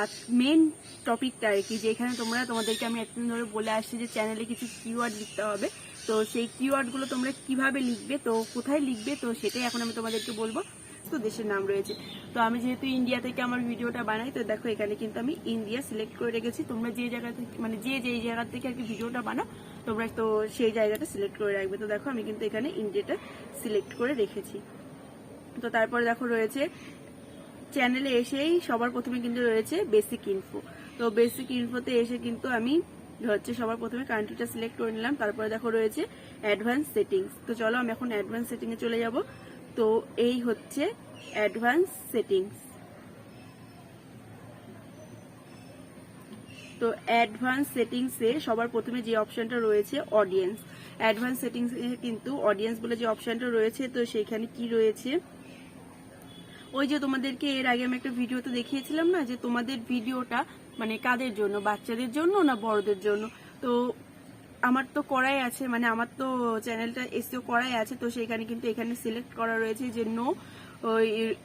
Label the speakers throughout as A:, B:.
A: আর main টপিকটা আর কি যে এখানে তোমরা, তোমাদেরকে আমি এতদিন ধরে বলে আসছি যে চ্যানেলে কিছু কিওয়ার্ড লিখতে হবে। তো সেই কিওয়ার্ডগুলো তোমরা কীভাবে লিখবে, তো কোথায় লিখবে, তো সেটাই এখন আমি তোমাদেরকে বলব। তো দেশের নাম রয়েছে। তো আমি যেহেতু ইন্ডিয়া থেকে আমার ভিডিওটা বানাই, তো দেখো এখানে কিন্তু আমি ইন্ডিয়া সিলেক্ট করে রেখেছি। তোমরা যে জায়গা থেকে মানে যে যে জায়গা থেকে আর কি ভিডিওটা বানাও, তোমরা তো সেই জায়গাটা সিলেক্ট করে রাখবে। তো দেখো আমি কিন্তু এখানে ইন্ডিয়াটা সিলেক্ট করে রেখেছি। তো তারপরে দেখো রয়েছে চ্যানেলে এসেই সবার প্রথমে কিন্তু রয়েছে বেসিক ইনফো তো বেসিক ইনফোতে এসে কিন্তু আমি হচ্ছে সবার প্রথমে কান্ট্রিটা সিলেক্ট করে নিলাম, তারপরে দেখো রয়েছে অ্যাডভান্স সেটিংস তো চলো আমি এখন অ্যাডভান্স সেটিংয়ে চলে যাব। তো এই হচ্ছে অ্যাডভান্স সেটিংস তো অ্যাডভান্স সেটিংসে সবার প্রথমে যে অপশনটা রয়েছে অডিয়েন্স অ্যাডভান্স সেটিংসে কিন্তু অডিয়েন্স বলে যে অপশনটা রয়েছে, তো সেখানে কি রয়েছে? ওই যে তোমাদেরকে এর আগে আমি একটা ভিডিওতে দেখিয়েছিলাম না, যে তোমাদের ভিডিওটা মানে কাদের জন্য? বাচ্চাদের জন্য না বড়দের জন্য? তো আমার তো করাই আছে মানে আমার তো চ্যানেলটা এসিও করাই আছে, তো সেখানে কিন্তু এখানে সিলেক্ট করা রয়েছে যে নো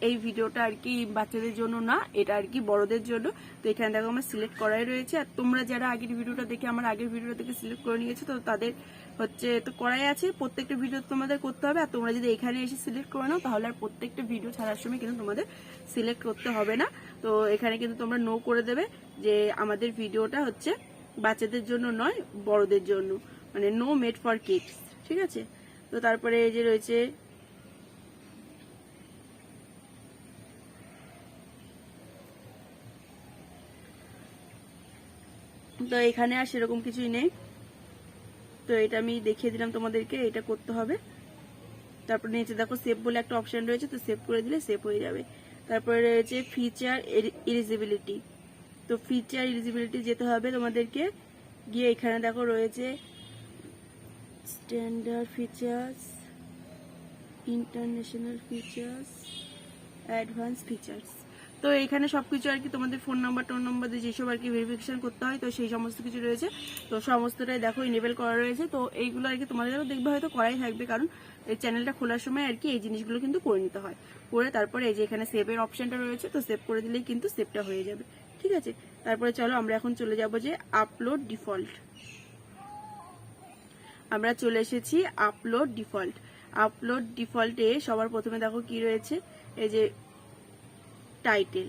A: এই ভিডিওটা আর কি বাচ্চাদের জন্য না, এটা আর কি বড়দের জন্য। তো এখানে দেখো আমার সিলেক্ট করাই রয়েছে। আর তোমরা যারা আগের ভিডিওটা দেখে, আমার আগের ভিডিওটা থেকে সিলেক্ট করে নিয়েছো, তো তাদের হচ্ছে, তো করাই আছে। প্রত্যেকটা ভিডিও তোমাদের করতে হবে। আর তোমরা যদি এখানে এসে সিলেক্ট করে নাও, তাহলে আর প্রত্যেকটা ভিডিও ছাড়ার সময় কিন্তু তোমাদের সিলেক্ট করতে হবে না। তো এখানে কিন্তু তোমরা নো করে দেবে যে আমাদের ভিডিওটা হচ্ছে বাচ্চাদের জন্য নয়, বড়দের জন্য। মানে নো মেড ফর কিডস ঠিক আছে? তো তারপরে এই যে রয়েছে, তো এখানে আর সেরকম কিছুই নেই। তো এটা আমি দেখিয়ে দিলাম তোমাদেরকে, এটা করতে হবে। তারপর নিচে দেখো সেভ বলে একটা অপশন রয়েছে, তো সেভ করে দিলে সেভ হয়ে যাবে। তারপরে রয়েছে ফিচার ইলিজিবিলিটি তো ফিচার ইলিজিবিলিটি যেতে হবে তোমাদেরকে। গিয়ে এখানে দেখো রয়েছে standard features international features advance features তো এখানে সবকিছু আর কি তোমাদের ফোন নাম্বার টোন নাম্বার দিয়ে যেসব আর কি ভেরিফিকেশন করতে হয়, তো সেই সমস্ত কিছু রয়েছে। তো সমস্তটাই দেখো ইনেবল করা রয়েছে। তো এইগুলো আর কি তোমাদেরও দেখবে, হয়তো করাই থাকবে। কারণ এই চ্যানেলটা খোলার সময় আর কি এই জিনিসগুলো কিন্তু করে নিতে হয়। করে তারপরে এই যে এখানে সেভের অপশনটা রয়েছে, তো সেভ করে দিলেই কিন্তু সেভটা হয়ে যাবে। ঠিক আছে? তারপরে চলো, আমরা এখন চলে যাব যে আপলোড ডিফল্ট আমরা চলে এসেছি আপলোড ডিফল্ট আপলোড ডিফল্টে সবার প্রথমে দেখো কি রয়েছে? এই যে টাইটেল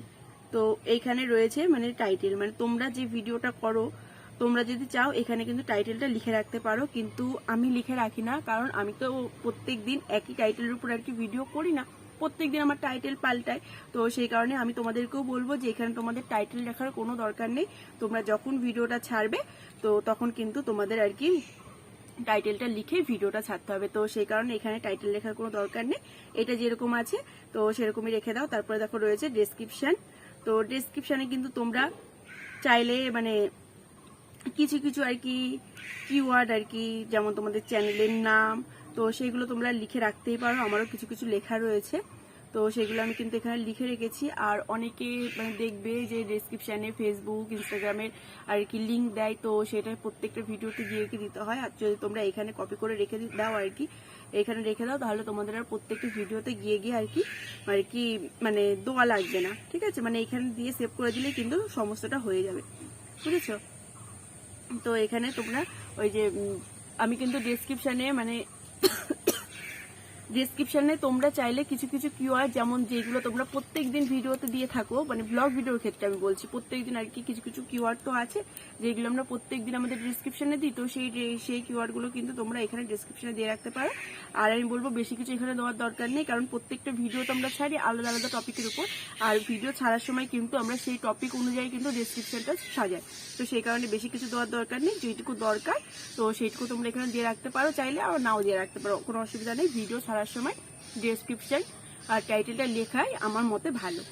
A: তো এইখানে রয়েছে মানে টাইটেল মানে তোমরা যে ভিডিওটা করো, তোমরা যদি চাও এখানে কিন্তু টাইটেলটা লিখে রাখতে পারো, কিন্তু আমি লিখে রাখি না, কারণ আমি তো প্রত্যেক দিন একই টাইটেলের উপর আর কি ভিডিও করি না। প্রত্যেক দিন আমার টাইটেল পাল্টায়। তো সেই কারণে আমি তোমাদেরকেও বলব যে এখানে তোমাদের টাইটেল লেখার কোনো দরকার নেই। তোমরা যখন ভিডিওটা ছাড়বে, তো তখন কিন্তু তোমাদের আর কি টাইটেলটা লিখে ভিডিওটা ছাড়তে হবে। তো সেই কারণে এখানে টাইটেল লেখার কোনো দরকার নেই। এটা যেরকম আছে, তো সেরকমই রেখে দাও। তারপরে দেখো রয়েছে ডেসক্রিপশন তো ডেসক্রিপশনে কিন্তু তোমরা চাইলে মানে কিছু কিছু আর কি কিওয়ার্ড আর কি, যেমন তোমাদের চ্যানেলের নাম, তো সেগুলো তোমরা লিখে রাখতেই পারো। আমারও কিছু কিছু লেখা রয়েছে। তো সেগুলো আমি কিন্তু এখানে লিখে রেখেছি। আর অনেকে মানে দেখবে যে ডেসক্রিপশানে ফেসবুক ইনস্টাগ্রামের আর কি লিঙ্ক দেয়, তো সেটা প্রত্যেকটা ভিডিওতে গিয়ে কি দিতে হয়? আর যদি তোমরা এখানে কপি করে রেখে দাও আর কি, এখানে রেখে দাও, তাহলে তোমাদের আর প্রত্যেকটা ভিডিওতে গিয়ে গিয়ে আর কি আর কি মানে দোয়া লাগবে না। ঠিক আছে? মানে এখানে দিয়ে সেভ করে দিলে কিন্তু সমস্যাটা হয়ে যাবে। বুঝেছ? তো এখানে তোমরা ওই যে আমি কিন্তু ডেসক্রিপশানে মানে ডেসক্রিপশনে তোমরা চাইলে কিছু কিছু কিওয়ার্ড যেমন যেগুলো তোমরা প্রত্যেক দিন ভিডিওতে দিয়ে থাকো মানে ব্লগ ভিডিওর ক্ষেত্রে আমি বলছি প্রত্যেক দিন আর কি কিছু কিছু কিওয়ার্ড তো আছে, যেগুলো আমরা প্রত্যেক দিন আমাদের ডিসক্রিপশনে দিই, তো সেই সেই কিওয়ার্ডগুলো কিন্তু তোমরা এখানে ডিসক্রিপশনে দিয়ে রাখতে পারো। আর আমি বলব বেশি কিছু এখানে দেওয়ার দরকার নেই, কারণ প্রত্যেকটা ভিডিও তো আমরা ছাড়ি আলাদা আলাদা টপিকের উপর। আর ভিডিও ছাড়ার সময় কিন্তু আমরা সেই টপিক অনুযায়ী কিন্তু ডিসক্রিপশনটা সাজাই। তো সেই কারণে বেশি কিছু দেওয়ার দরকার নেই যেটুকু দরকার, তো সেইটুকু তোমরা এখানে দিয়ে রাখতে পারো। চাইলে আর নাও দিয়ে রাখতে পারো, কোনো অসুবিধা নেই ভিডিও ছাড়ার সময় ডেসক্রিপশন আর টাইটেলটা লেখাই আমার মতে ভালো।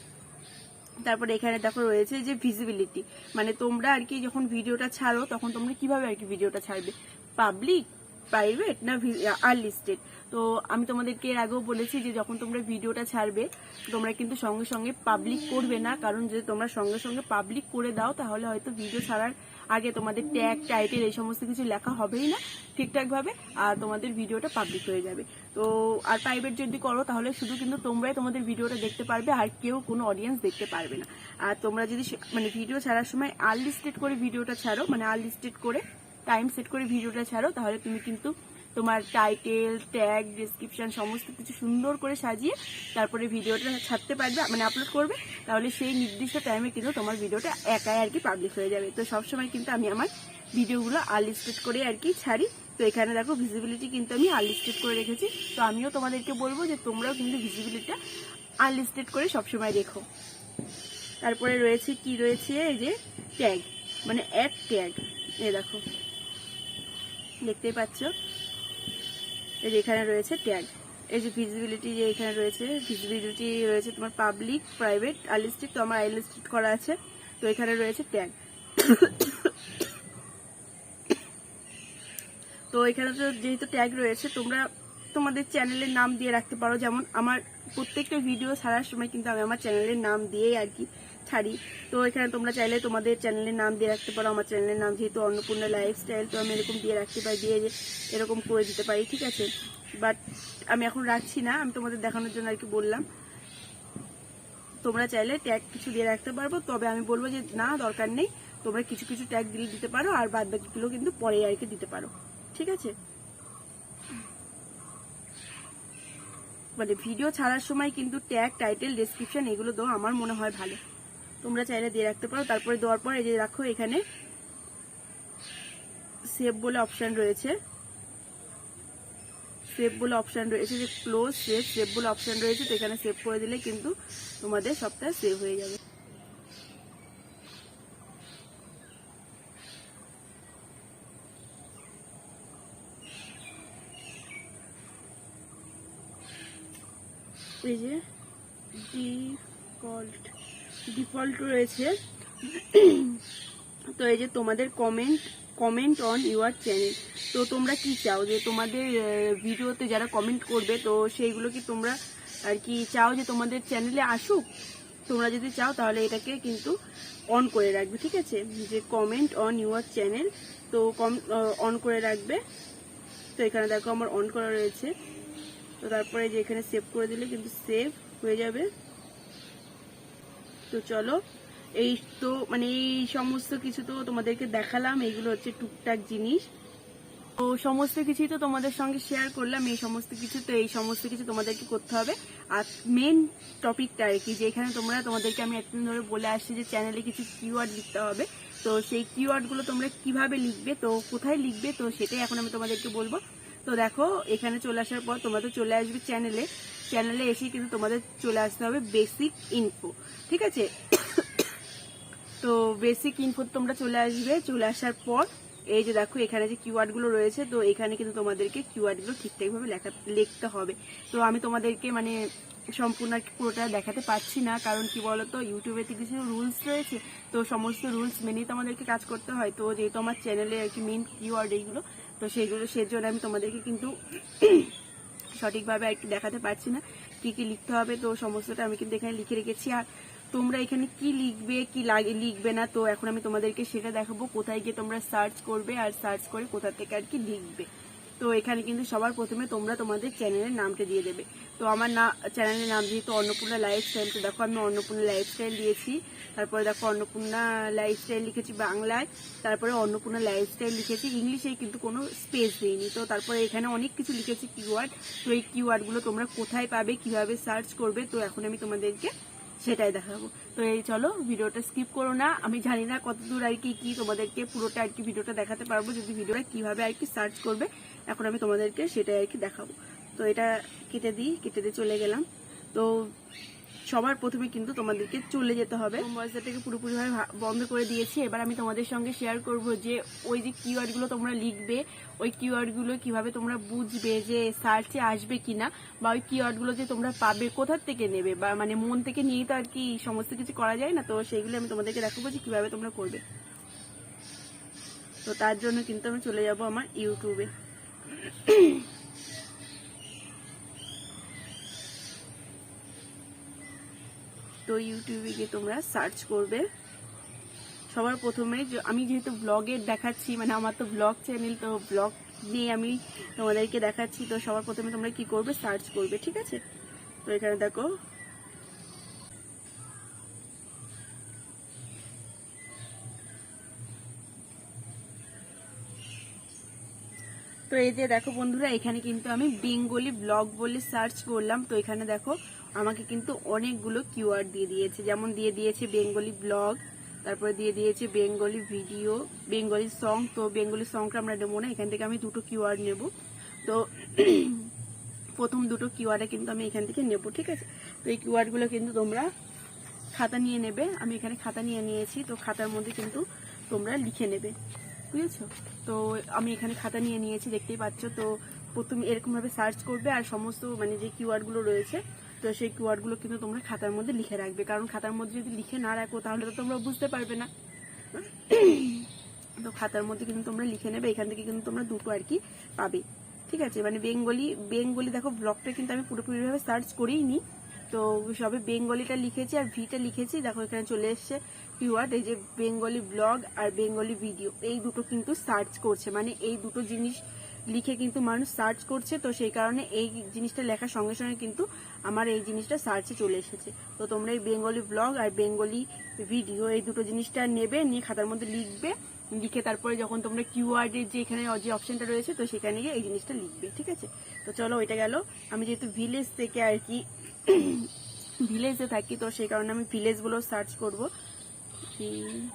A: তারপর এখানে দেখো রয়েছে যে ভিজিবিলিটি মানে তোমরা আর কি যখন ভিডিওটা ছাড়ো, তখন তোমরা কীভাবে আর কি ভিডিওটা ছাড়বে? পাবলিক প্রাইভেট না আনলিস্টেড তো আমি তোমাদেরকে এর আগেও বলেছি যে যখন তোমরা ভিডিওটা ছাড়বে, তোমরা কিন্তু সঙ্গে সঙ্গে পাবলিক করবে না। কারণ যদি তোমরা সঙ্গে সঙ্গে পাবলিক করে দাও, তাহলে হয়তো ভিডিও ছাড়ার আগে তোমাদের ট্যাগ টাইটেল এই সমস্ত কিছু লেখা হবেই না ঠিকঠাক ভাবে আর তোমাদের ভিডিওটা পাবলিক হয়ে যাবে। তো, আর প্রাইভেট যদি করো, তাহলে শুধু কিন্তু তোমরাই তোমাদের ভিডিওটা দেখতে পারবে, আর কেউ কোনো অডিয়েন্স দেখতে পারবে না। আর তোমরা যদি মানে ভিডিও ছাড়ার সময় আনলিস্টেড করে ভিডিওটা ছাড়ো মানে আনলিস্টেড করে টাইম সেট করে ভিডিওটা ছাড়ো, তাহলে তুমি কিন্তু তোমার টাইটেল ট্যাগ ডিসক্রিপশন সমস্ত কিছু সুন্দর করে সাজিয়ে তারপরে ভিডিওটা ছাড়তে পারবে মানে আপলোড করবে, তাহলে সেই নির্দিষ্ট টাইমে কিন্তু তোমার ভিডিওটা একাই আর কি পাবলিশ হয়ে যাবে। তো সবসময় কিন্তু আমি আমার ভিডিওগুলো আনলিস্টেড করে আর কি ছাড়ি। তো এখানে দেখো ভিজিবিলিটি কিন্তু আমি আনলিস্টেড করে রেখেছি। তো আমিও তোমাদেরকে বলব যে তোমরাও কিন্তু ভিজিবিলিটিটা আনলিস্টেড করে সবসময় রেখো তারপরে রয়েছে, কি রয়েছে? এই যে ট্যাগ মানে এক ট্যাগ এ দেখো। দেখতেই পাচ্ছ। এই যে এখানে রয়েছে ট্যাগ। এই যে ভিজিবিলিটি যে এখানে রয়েছে ভিজিবিলিটি রয়েছে তোমার পাবলিক প্রাইভেট আনলিস্টেড তো আমার আনলিস্টেড করা আছে। তো এখানে রয়েছে ট্যাগ। তো এখানে তো যেহেতু ট্যাগ রয়েছে, তোমরা তোমাদের চ্যানেলের নাম দিয়ে রাখতে পারো। যেমন আমার প্রত্যেকটা ভিডিও ছাড়ার সময় কিন্তু আমি আমার চ্যানেলের নাম দিয়েই আর কি ছাড়ি তো এখানে তোমরা চাইলে তোমাদের চ্যানেলের নাম দিয়ে রাখতে পারো। আমার চ্যানেলের নাম যেহেতু অন্নপূর্ণা লাইফস্টাইল তো আমি এরকম দিয়ে রাখতে পারি, দিয়ে এরকম করে দিতে পারি, ঠিক আছে? বাট আমি এখন রাখছি না, আমি তোমাদের দেখানোর জন্য আর কি বললাম। তোমরা চাইলে ট্যাগ কিছু দিয়ে রাখতে পারব, তবে আমি বলব যে না, দরকার নেই। তোমরা কিছু কিছু ট্যাগ দিয়ে দিতে পারো, আর বাদ বাকিগুলো কিন্তু পরে আর কি দিতে পারো, ঠিক আছে? মানে ভিডিও ছাড়ার সময় কিন্তু ট্যাগ টাইটেল ডেসক্রিপশন এগুলো দাও আমার মনে হয় ভালো। তোমরা চাইলে দিয়ে রাখতে পারো। তারপরে দেওয়ার পর এই যে রাখো, এখানে সেভ বলে অপশন রয়েছে। সেভ বলে অপশন রয়েছে যে ক্লোজ সেভ সেভ বলে অপশন রয়েছে, তো এখানে সেভ করে দিলে কিন্তু তোমাদের সবটা সেভ হয়ে যাবে। এই যে ডিফল্ট ডিফল্ট রয়েছে। তো এই যে তোমাদের comment comment on your channel তো তোমরা কি চাও? যে তোমাদের ভিডিওতে যারা কমেন্ট করবে, তো সেইগুলো কি তোমরা আর কি চাও যে তোমাদের চ্যানেলে আসুক? তোমরা যদি চাও, তাহলে এটাকে কিন্তু অন করে রাখবে, ঠিক আছে? যে কমেন্ট অন ইউর চ্যানেল তো কম অন করে রাখবে। তো এখানে দেখো আমার অন করা রয়েছে। তো তারপরে যে এখানে সেভ করে দিলে কিন্তু সেভ হয়ে যাবে। তো চলো, এই তো মানে এই সমস্ত কিছু তো তোমাদেরকে দেখালাম, এইগুলো হচ্ছে টুকটাক জিনিস। তো সমস্ত কিছুই তো তোমাদের সঙ্গে শেয়ার করলাম, এই সমস্ত কিছু তো, এই সমস্ত কিছু তোমাদেরকে করতে হবে। আর মেন টপিকটা আর কি যে এখানে তোমরা, তোমাদেরকে আমি এতদিন ধরে বলে আসছি যে চ্যানেলে কিছু কিওয়ার্ড লিখতে হবে। তো সেই কিওয়ার্ডগুলো তোমরা কীভাবে লিখবে, তো কোথায় লিখবে, তো সেটাই এখন আমি তোমাদেরকে বলব। তো দেখো, এখানে চলে আসার পর তোমরা তো চলে আসবে চ্যানেলে চ্যানেলে এসে কিন্তু তোমাদের চলে আসতে হবে বেসিক ইনফো ঠিক আছে? তো বেসিক ইনফো তোমরা চলে আসবে, চলে আসার পর এই যে দেখো এখানে যে কিওয়ার্ডগুলো রয়েছে, তো এখানে কিন্তু তোমাদেরকে কিওয়ার্ডগুলো ঠিকঠাকভাবে লেখা, লিখতে হবে। তো আমি তোমাদেরকে মানে সম্পূর্ণ পুরোটা দেখাতে পারছি না, কারণ কি বলতো ইউটিউবে তো কিছু রুলস রয়েছে, তো সমস্ত রুলস মেনেই তো আমাদেরকে কাজ করতে হয়। তো যেহেতু আমার চ্যানেলে আর কি মেন কিওয়ার্ড এইগুলো, তো সেইগুলো সেজন্য আমি তোমাদেরকে কিন্তু সঠিকভাবে কি দেখাতে পারছি না, কি কি লিখতে হবে, তো সমস্তটা আমি কিন্তু এখানে লিখে রেখেছি। আর তোমরা এখানে কি লিখবে, কি লাগে, লিখবে না, তো এখন আমি তোমাদেরকে সেটা দেখাবো, কোথায় গিয়ে তোমরা সার্চ করবে আর সার্চ করে কোথা থেকে আর কি লিখবে। তো এখানে কিন্তু সবার প্রথমে তোমরা তোমাদের চ্যানেলের নামটা দিয়ে দেবে। তো আমার না, চ্যানেলের নাম যেহেতু অন্নপূর্ণা লাইফস্টাইল তো দেখো আমি অন্নপূর্ণা লাইফস্টাইল দিয়েছি। তারপরে দেখো অন্নপূর্ণা লাইফস্টাইল লিখেছি বাংলায়, তারপরে অন্নপূর্ণা লাইফস্টাইল লিখেছি ইংলিশে কিন্তু কোনো স্পেস দিইনি। তো তারপরে এখানে অনেক কিছু লিখেছি কিওয়ার্ড তো এই কিওয়ার্ডগুলো তোমরা কোথায় পাবে, কীভাবে সার্চ করবে, তো এখন আমি তোমাদেরকে সেটাই দেখাবো। তো এই চলো, ভিডিওটা স্কিপ করো না। আমি জানি না কতদূর আর কি কি তোমাদেরকে পুরোটা আর কি ভিডিওটা দেখাতে পারব, যদি ভিডিওটা কীভাবে আর কি সার্চ করবে এখন আমি তোমাদেরকে সেটাই আর কি দেখাবো। তো এটা কেটে দিই, কেটে দিয়ে চলে গেলাম। তো সবার প্রথমে কিন্তু তোমাদেরকে চলে যেতে হবে। ভয়েসটাকে পুরোপুরিভাবে বন্ধ করে দিয়েছি। এবার আমি তোমাদের সঙ্গে শেয়ার করব যে ওই যে কিওয়ার্ডগুলো তোমরা লিখবে, ওই কিওয়ার্ডগুলো কীভাবে তোমরা বুঝবে যে সার্চে আসবে কিনা বা ওই কিওয়ার্ডগুলো যে তোমরা পাবে কোথার থেকে নেবে বা মানে মন থেকে নিয়েই তো আর কি সমস্ত কিছু করা যায় না। তো সেইগুলো আমি তোমাদেরকে দেখাবো যে কীভাবে তোমরা করবে। তো তার জন্য কিন্তু আমি চলে যাব আমার ইউটিউবে তো ইউটিউবে গিয়ে তোমরা সার্চ করবে। সবার প্রথমে আমি যেহেতু ব্লগের দেখাচ্ছি মানে আমার তো ব্লগ চ্যানেল তো ব্লগ নিয়ে আমি তোমাদেরকে দেখাচ্ছি, তো সবার প্রথমে তোমরা কি করবে? সার্চ করবে, ঠিক আছে? তো এখানে দেখো তো এই যে দেখো বন্ধুরা, এখানে কিন্তু আমি বেঙ্গলি ব্লগ বলে সার্চ করলাম। তো এখানে দেখো, আমাকে কিন্তু অনেকগুলো কিউআর দিয়ে দিয়েছে। যেমন দিয়ে দিয়েছে বেঙ্গলি ব্লগ তারপরে দিয়ে দিয়েছে বেঙ্গলি ভিডিও বেঙ্গলি সং তো বেঙ্গলি সংটা আমরা নেব না, এখান থেকে আমি দুটো কিউআর নেব। তো প্রথম দুটো কিওয়ার্ডে কিন্তু আমি এখান থেকে নেব, ঠিক আছে? তো এই কিওয়ার্ডগুলো কিন্তু তোমরা খাতা নিয়ে নেবে। আমি এখানে খাতা নিয়ে নিয়েছি, তো খাতার মধ্যে কিন্তু তোমরা লিখে নেবে। বুঝেছ? তো আমি এখানে খাতা নিয়ে নিয়েছি, দেখতেই পাচ্ছ। তো প্রথমে এরকমভাবে সার্চ করবে আর সমস্ত মানে যে কিওয়ার্ডগুলো রয়েছে, তো সেই কিওয়ার্ডগুলো কিন্তু তোমরা খাতার মধ্যে লিখে রাখবে। কারণ খাতার মধ্যে যদি লিখে না রাখো, তাহলে তো তোমরা বুঝতে পারবে না। তো খাতার মধ্যে কিন্তু তোমরা লিখে নেবে, এখান থেকে কিন্তু তোমরা দুটো আর কি পাবে। ঠিক আছে? মানে বেঙ্গলি বেঙ্গলি দেখো ব্লগটা কিন্তু আমি পুরোপুরিভাবে সার্চ করেই নি তো সবে বেঙ্গলিটা লিখেছি আর ভিটা লিখেছি। দেখো এখানে চলে এসছে। কিওয়ার্ড এই যে বেঙ্গলি ব্লগ আর বেঙ্গলি ভিডিও এই দুটো কিন্তু সার্চ করছে। মানে এই দুটো জিনিস লিখে কিন্তু মানুষ সার্চ করছে, তো সেই কারণে এই জিনিসটা লেখার সঙ্গে সঙ্গে কিন্তু আমার এই জিনিসটা সার্চে চলে এসেছে। তো তোমরা এই বেঙ্গলি ব্লগ আর বেঙ্গলি ভিডিও এই দুটো জিনিসটা নেবে, নিয়ে খাতার মধ্যে লিখবে, লিখে তারপরে যখন তোমরা কিওয়ার্ডের যে এখানে যে অপশনটা রয়েছে, তো সেখানে গিয়ে এই জিনিসটা লিখবে, ঠিক আছে? তো চলো ওইটা গেল। আমি যেহেতু ভিলেজ থেকে আর কি ভিলেজে থাকি, তো সেই কারণে আমি ভিলেজগুলো সার্চ করব। ভিলেজ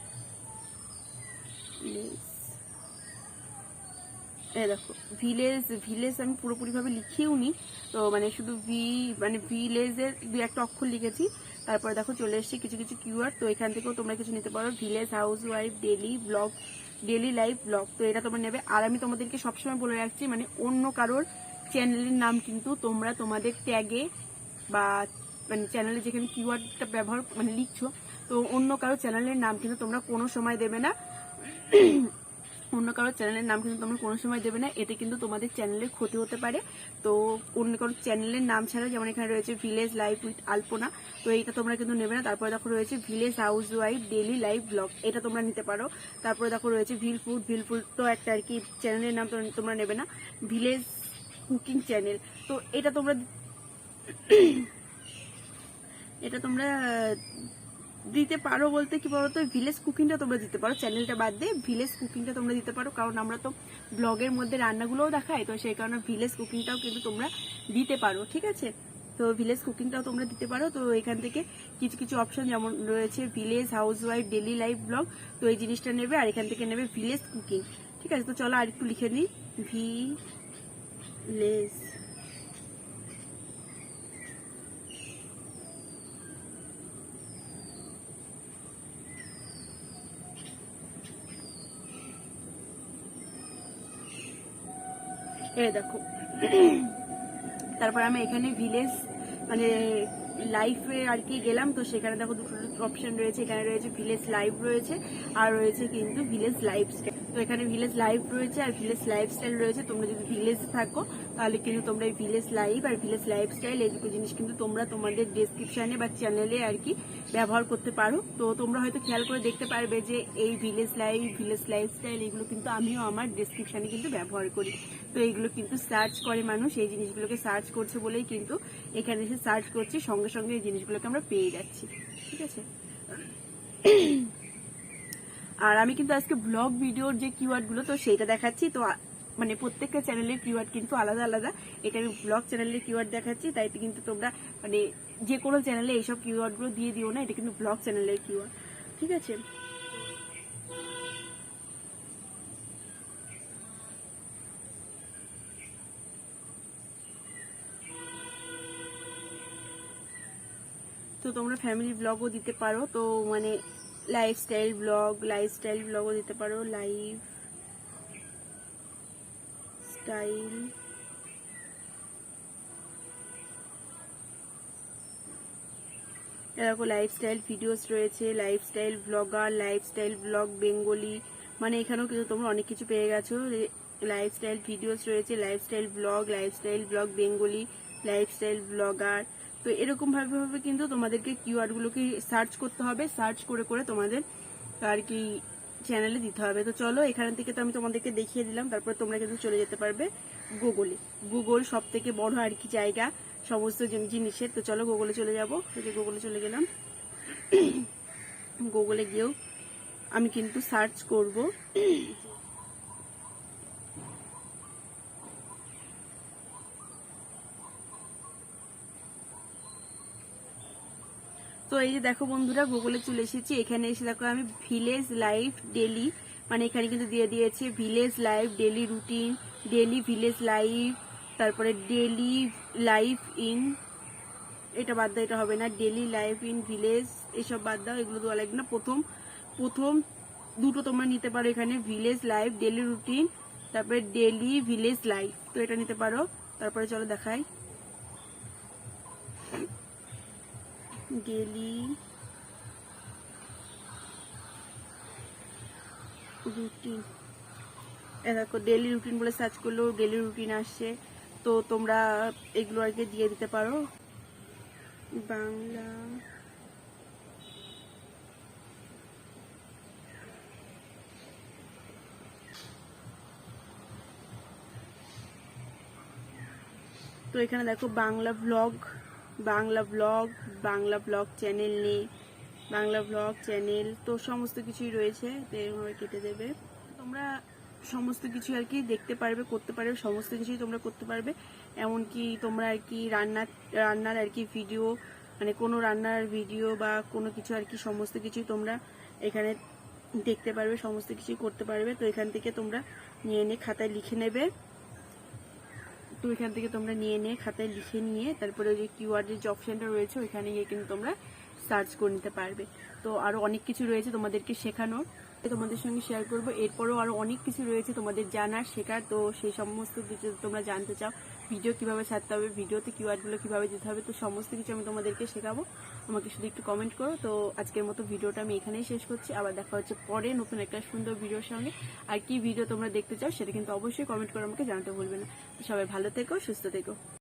A: এই দেখো ভিলেজ ভিলেজ আমি পুরোপুরিভাবে লিখিও নি তো মানে শুধু ভি মানে ভিলেজের দু একটা অক্ষর লিখেছি। তারপরে দেখো চলে এসেছে কিছু কিছু কিওয়ার্ড তো এখান থেকেও তোমরা কিছু নিতে পারো। Village house wife daily blog daily life blog তো এটা তোমরা নেবে। আর আমি তোমাদেরকে সবসময় বলে রাখছি মানে অন্য কারোর চ্যানেলের নাম কিন্তু তোমরা তোমাদের ট্যাগে বা মানে চ্যানেলে যেখানে কিওয়ার্ডটা ব্যবহার মানে লিখছো তো অন্য কারও চ্যানেলের নাম কিন্তু তোমরা কোনো সময় দেবে না। অন্য কারও চ্যানেলের নাম কিন্তু তোমরা কোনো সময় দেবে না। এতে কিন্তু তোমাদের চ্যানেলের ক্ষতি হতে পারে। তো অন্য কারও চ্যানেলের নাম ছাড়া যেমন এখানে রয়েছে ভিলেজ লাইফ উইথ আলপনা তো এইটা তোমরা কিন্তু নেবে না। তারপরে দেখো রয়েছে village house wife daily life blog এটা তোমরা নিতে পারো। তারপরে দেখো রয়েছে ভিল ফুড ভিল ফুড তো একটা আর কি চ্যানেলের নাম তোমরা নেবে না। ভিলেজ কুকিং চ্যানেল তো এটা তোমরা এটা তোমরা দিতে পারো বলতে কি বলতো? ভিলেজ কুকিংটা তোমরা দিতে পারো। চ্যানেলটা বাদ দিয়ে ভিলেজ কুকিংটা তোমরা দিতে পারো। কারণ আমরা তো ব্লগের মধ্যে রান্নাগুলোও দেখাই, তো সেই কারণে ভিলেজ কুকিংটাও কিন্তু তোমরা দিতে পারো, ঠিক আছে? তো ভিলেজ কুকিংটাও তোমরা দিতে পারো। তো এখান থেকে কিছু কিছু অপশন যেমন রয়েছে village house wife daily life blog তো এই জিনিসটা নেবে আর এখান থেকে নেবে ভিলেজ কুকিং ঠিক আছে? তো চলো আর একটু লিখে নিই। ভিলেজ এই দেখো। তারপর আমি এখানে ভিলেজ মানে লাইফে আর কি গেলাম, তো সেখানে দেখো দুটো অপশন রয়েছে। এখানে রয়েছে ভিলেজ লাইভ রয়েছে, আর রয়েছে কিন্তু ভিলেজ লাইফস্টাইল তো এখানে ভিলেজ লাইফ রয়েছে আর ভিলেজ লাইফস্টাইল রয়েছে। তোমরা যদি ভিলেজে থাকো, তাহলে কিন্তু তোমরা এই ভিলেজ লাইভ আর ভিলেজ লাইফস্টাইল এই দুটো জিনিস কিন্তু তোমরা তোমাদের ডেসক্রিপশনে বা চ্যানেলে আর কি ব্যবহার করতে পারো। তো তোমরা হয়তো খেয়াল করে দেখতে পারবে যে এই ভিলেজ লাইফ ভিলেজ লাইফস্টাইল এগুলো কিন্তু আমিও আমার ডেসক্রিপশনে কিন্তু ব্যবহার করি। তো এইগুলো কিন্তু সার্চ করে মানুষ, এই জিনিসগুলোকে সার্চ করছে বলেই কিন্তু এখানে এসে সার্চ করছে। সঙ্গে সঙ্গে এই জিনিসগুলোকে আমরা পেয়ে যাচ্ছি। ঠিক আছে? আর আমি কিন্তু আজকে ব্লগ ভিডিওর যে কিওয়ার্ডগুলো, তো সেইটা দেখাচ্ছি। তো মানে প্রত্যেকটা চ্যানেলের কিওয়ার্ড কিন্তু আলাদা আলাদা। এটা আমি ব্লগ চ্যানেলের কিওয়ার্ড দেখাচ্ছি, তাই কিন্তু তোমরা মানে যে কোনো চ্যানেলে এইসব কিওয়ার্ডগুলো দিয়ে দিও না, এটা কিন্তু ব্লগ চ্যানেলের কিওয়ার্ড ঠিক আছে? তো তোমরা ফ্যামিলি ব্লগও দিতে পারো। তো মানে লাইফস্টাইল ব্লগ লাইফস্টাইল ব্লগও দিতে পারো লাইফ স্টাইল এরকম লাইফস্টাইল ভিডিওস রয়েছে lifestyle blogger lifestyle blog Bengali মানে এখানেও কিন্তু তোমরা অনেক কিছু পেয়ে গেছো। লাইফস্টাইল ভিডিওস রয়েছে lifestyle blog lifestyle blog Bengali lifestyle blogger তো এরকম ভাবে ভাবে কিন্তু তোমাদেরকে কিওয়ার্ড গুলোকে সার্চ করতে হবে। সার্চ করে করে তোমাদের আর কি চ্যানেলে দিতে হবে। তো চলো, এখান থেকে তো আমি তোমাদেরকে দেখিয়ে দিলাম। তারপরে তোমরা কিন্তু চলে যেতে পারবে গুগলে গুগল সব থেকে বড় আর কি জায়গা, সমস্ত জিনিসের। তো চলো গুগলে চলে যাব। গুগলে চলে গেলাম। গুগলে গিয়েও আমি কিন্তু সার্চ করব। তো এই যে দেখো বন্ধুরা, গুগলে চলে এসেছি। এখানে এসে দেখো আমি ভিলেজ লাইফ ডেলি মানে এখানে কিন্তু দিয়ে দিয়েছে village life daily routine daily village life তারপরে ডেলি লাইফ ইন এটা বাদ দাও, এটা হবে না। ডেলি লাইফ ইন ভিলেজ এসব বাদ দাও, এগুলো দেওয়া লাগবে না। প্রথম প্রথম দুটো তোমরা নিতে পারো এখানে ভিলেজ লাইফ ডেলি রুটিন তারপরে ডেলি ভিলেজ লাইফ তো এটা নিতে পারো। তারপরে চলো দেখাই। Daily routine. দেখো ডেলি রুটিন বলে সার্চ করলেও ডেলি রুটিন আসছে তো তোমরা এগুলো আর দিয়ে দিতে পারো। বাংলা। তো এখানে দেখো Bangla blog Bangla blog Bangla blog channel নেই বাংলা ব্লগ চ্যানেল তো সমস্ত কিছুই রয়েছে, তো এরকমভাবে কেটে দেবে। তোমরা সমস্ত কিছু আর কি দেখতে পারবে, করতে পারবে, সমস্ত কিছুই তোমরা করতে পারবে। এমনকি তোমরা আর কি রান্নার রান্নার আর কি ভিডিও মানে কোনো রান্নার ভিডিও বা কোনো কিছু আর কি সমস্ত কিছুই তোমরা এখানে দেখতে পারবে, সমস্ত কিছুই করতে পারবে। তো এখান থেকে তোমরা নিয়ে নিয়ে খাতায় লিখে নেবে। তো এখান থেকে তোমরা নিয়ে নিয়ে খাতায় লিখে নিয়ে তারপরে ওই যে কিউআরের যে অপশানটা রয়েছে, ওইখানে গিয়ে কিন্তু তোমরা সার্চ করে নিতে পারবে। তো আরও অনেক কিছু রয়েছে তোমাদেরকে শেখানোর। তোমাদের সঙ্গে শেয়ার করব। এরপরও আরও অনেক কিছু রয়েছে তোমাদের জানার, শেখার। তো সেই সমস্ত কিছু তোমরা জানতে চাও। ভিডিও কীভাবে ছাড়তে হবে ভিডিওতে কিওয়ার্ডগুলো কীভাবে দিতে হবে, তো সমস্ত কিছু আমি তোমাদেরকে শেখাবো। আমাকে শুধু একটু কমেন্ট করো। তো আজকের মতো ভিডিওটা আমি এখানেই শেষ করছি। আবার দেখা হচ্ছে পরে নতুন একটা সুন্দর ভিডিওর সঙ্গে। আর কি ভিডিও তোমরা দেখতে চাও সেটা কিন্তু অবশ্যই কমেন্ট করে আমাকে জানাতে বলবে না। সবাই ভালো থেকো, সুস্থ থেকো।